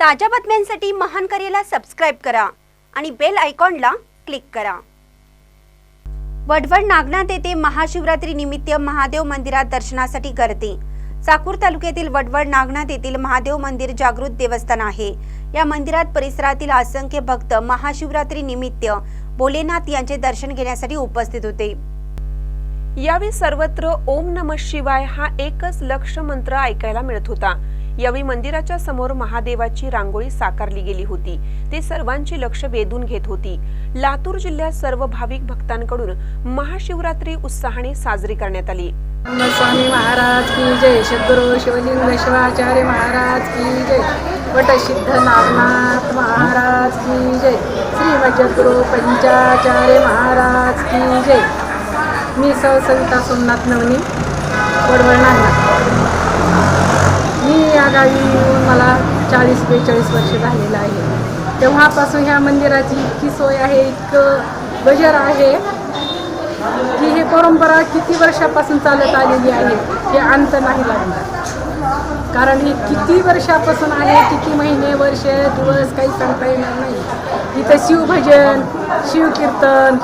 ताज्या बातम्यांसाठी महान करेला सबस्क्राईब करा आणि बेल आयकॉनला क्लिक करा. वडवड नागनाथ येथे महाशिवरात्री निमित्त महादेव मंदिरात दर्शनासाठी गर्दी. चाकूर तालुक्यातील वडवड नागनाथ येथील महादेव मंदिर जागृत देवस्थान आहे. या मंदिरात परिसरातील असंख्य भक्त महाशिवरात्री निमित्त भोलेनाथ यांचे दर्शन घेण्यासाठी उपस्थित होते. यावेळी सर्वत्र ओम नम शिवाय हा एकच लक्ष मंत्र ऐकायला मिळत होता. यावेळी मंदिराच्या समोर महादेवाची रांगोळी साकारली गेली होती. ते सर्वांचे लक्ष वेधून घेत होती. लातूर जिल्ह्यात सर्व भाविक भक्तांकडून महाशिवरात्री उत्साहाने साजरी करण्यात आली. स्वामी महाराज की जय. सद्गुरु शिवलिंग शिवाचार्य महाराज की जय. वटसिद्ध नागनाथ महाराज की जय. श्री मजगुरु पंचाचार्य महाराज की जय. मी सौ सविता सोमनाथ नवनी वडवळ मी या गावी येऊन मला चाळीस बेचाळीस वर्ष झालेलं आहे. तेव्हापासून ह्या मंदिराची इतकी सोय आहे इतकं गजर आहे की हे परंपरा किती वर्षापासून चालत आलेली आहे हे अंत नाही लागणार. कारण ही किती वर्षापासून आहे किती महिने वर्ष दिवस काही सांगता येणार नाही. इथं शिवभजन शिवकीर्तन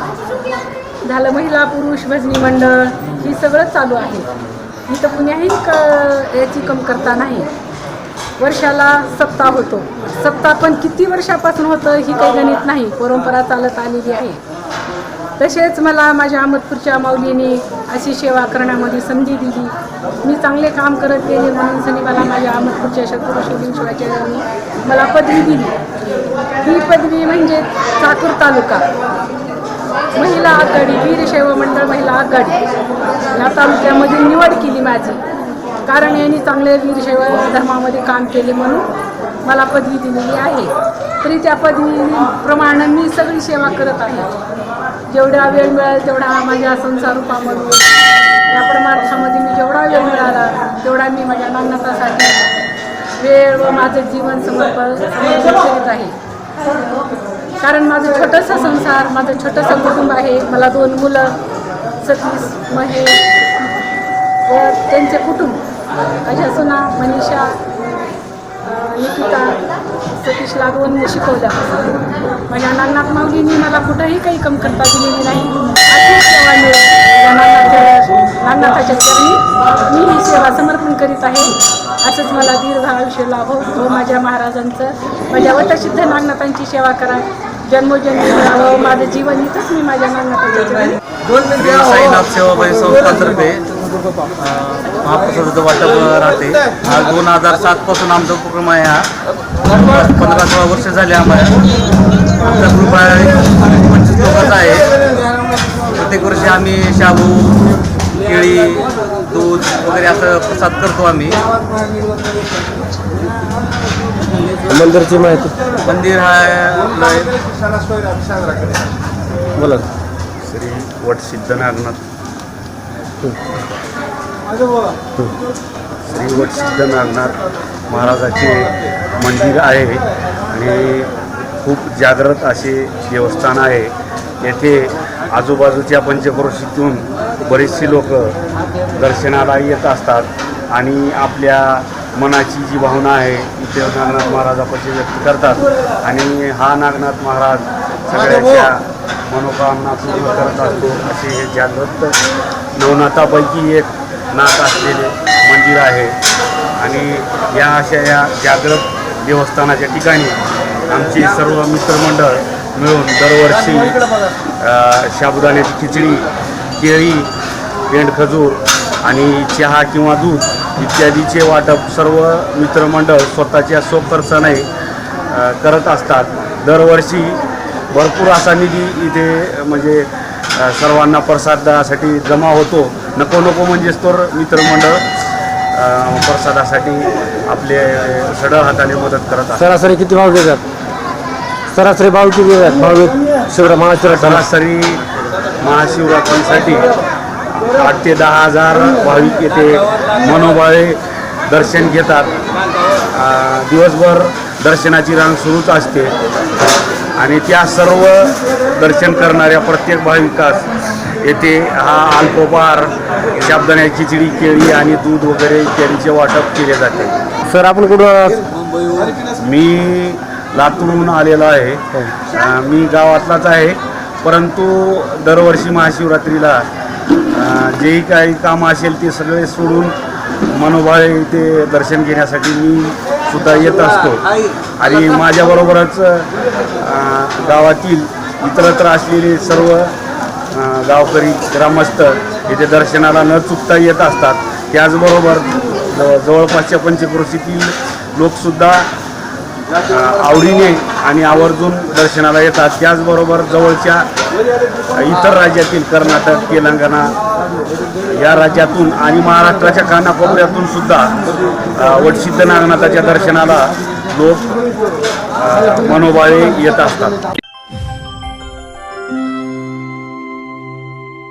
झालं महिला पुरुष भजनी मंडळ ही सगळं चालू आहे. इथं कुण्याही क याची कमतरता नाही. वर्षाला सप्ताह होतो. सप्ताह पण किती वर्षापासून होतं ही काही गणित नाही. परंपरा चालत आलेली आहे. तसेच मला माझ्या अहमदपूरच्या माऊलीने अशी सेवा करण्यामध्ये संधी दिली. मी चांगले काम करत गेले म्हणून सनी मला माझ्या अहमदपूरच्या शत्रू शिवलिंग मला पदवी दिली. ही पदवी म्हणजे चाकूर तालुका. महिला आघाडी वीरशैव मंडळ महिला आघाडी. या तालुक्यामध्ये निवड केली माझी. कारण यांनी चांगले वीरशैव धर्मामध्ये काम केले म्हणून मला पदवी दिलेली आहे. तरी त्या पदवीप्रमाणे मी सगळी सेवा करत आहे. जेवढा वेळ मिळेल तेवढा माझ्या संसार रूपामधून या परमार्थामध्ये मी जेवढा वेळ मिळाला तेवढा मी माझ्या नागनाथासाठी वेळ व माझं जीवन समर्पण करीत आहे. कारण माझं छोटंसं संसार माझं छोटंसं कुटुंब आहे मला दोन मुलं सतीश महेश व त्यांचे कुटुंब. माझ्या सुना मनीषा निकिता सतीशला दोन शिकवल्या. माझ्या नागनाथ माऊलींनी मला कुठंही काही कम करता दिलेली नाही. अशीच सेवा मिळेल नागनाथाच्या चरणी मी ही सेवा समर्पण करीत आहे. असंच मला दीर्घ आयुष्य लाभो. हो माझ्या महाराजांचं माझ्या वटसिद्ध नागनाथांची सेवा करा. जन्मोजन्मी मिळावं माझं जीवन इथंच मी माझ्या श्री साईनाथ संस्थांतर्फे महाप्रसादाचं वाटप राहते. हा दोन हजार सातपासून आमचा उपक्रम आहे हा. पंधरा सोळा वर्ष झाले आम्हाला. आमचा ग्रुप आहे पंचवीस लोकांचा आहे. प्रत्येक वर्षी आम्ही शाबू केळी दूध वगैरे असं प्रसाद करतो आम्ही. मंदिरची माहिती. मंदिर हा आपलं बोला. श्री वटसिद्ध नागनाथ श्री वटसिद्ध नागनाथ महाराजाचे मंदिर आहे आणि खूप जागृत असे देवस्थान आहे. येथे आजूबाजूच्या पंचक्रोशीतून बरेचसे लोक दर्शनाला येत असतात आणि आपल्या मनाची जी भावना आहे इथे नागनाथ महाराजापाशी व्यक्त करतात. आणि हा नागनाथ महाराज सगळ्याच्या मनोकामना पूर्ण करत असतो असे हे जागृत नवनाथापैकी एक नाथ असलेले मंदिर आहे. आणि या अशा या जागृत देवस्थानाच्या ठिकाणी आमचे सर्व मित्रमंडळ मिळून दरवर्षी साबुदाण्याची खिचडी केळी पेंड खजूर आणि चहा किंवा दूध इत्यादीचे वाटप सर्व मित्रमंडळ स्वतःच्या स्वखर्चाने करत असतात. दरवर्षी भरपूर असा निधी इथे म्हणजे सर्वांना प्रसादासाठी जमा होतो. नको नको म्हणजेच तर मित्रमंडळ प्रसादासाठी आपले सडळ हाताने मदत करत असतात. सरासरी किती भाव घेतात? सरासरी भाव किती घेतात? भाव शिवरा महाशिवरात्र सरासरी महाशिवरात्रीसाठी आठ ते दहा हजार भाविक येथे मनोभावे दर्शन घेतात. दिवसभर दर्शनाची रांग सुरूच असते. आणि त्या सर्व दर्शन करणाऱ्या प्रत्येक भाविकास येथे हा अल्पोपहार शाबदाण्याची खिचडी केळी आणि दूध वगैरे इत्यादीचे वाटप केले जाते. सर आपण कुठं मी लातूरहून आलेलो आहे. अ, मी गावातलाच आहे. परंतु दरवर्षी महाशिवरात्रीला जेही काही काम असेल ते सगळे सोडून मनोबाळे इथे दर्शन घेण्यासाठी मी सुद्धा येत असतो. आणि माझ्याबरोबरच गावातील इतरत्र असलेले सर्व गावकरी ग्रामस्थ इथे दर्शनाला न चुकता येत असतात. त्याचबरोबर जवळपासच्या पंचक्रोशीतील लोकसुद्धा आवडीने आणि आवर्जून दर्शनाला येतात. त्याचबरोबर जवळच्या इतर राज्यातील कर्नाटक तेलंगणा या राज्यातून आणि महाराष्ट्राच्या कानाकोपऱ्यातून सुद्धा वटसिद्ध नागनाथाच्या दर्शनाला लोक मनोबाळे येत असतात.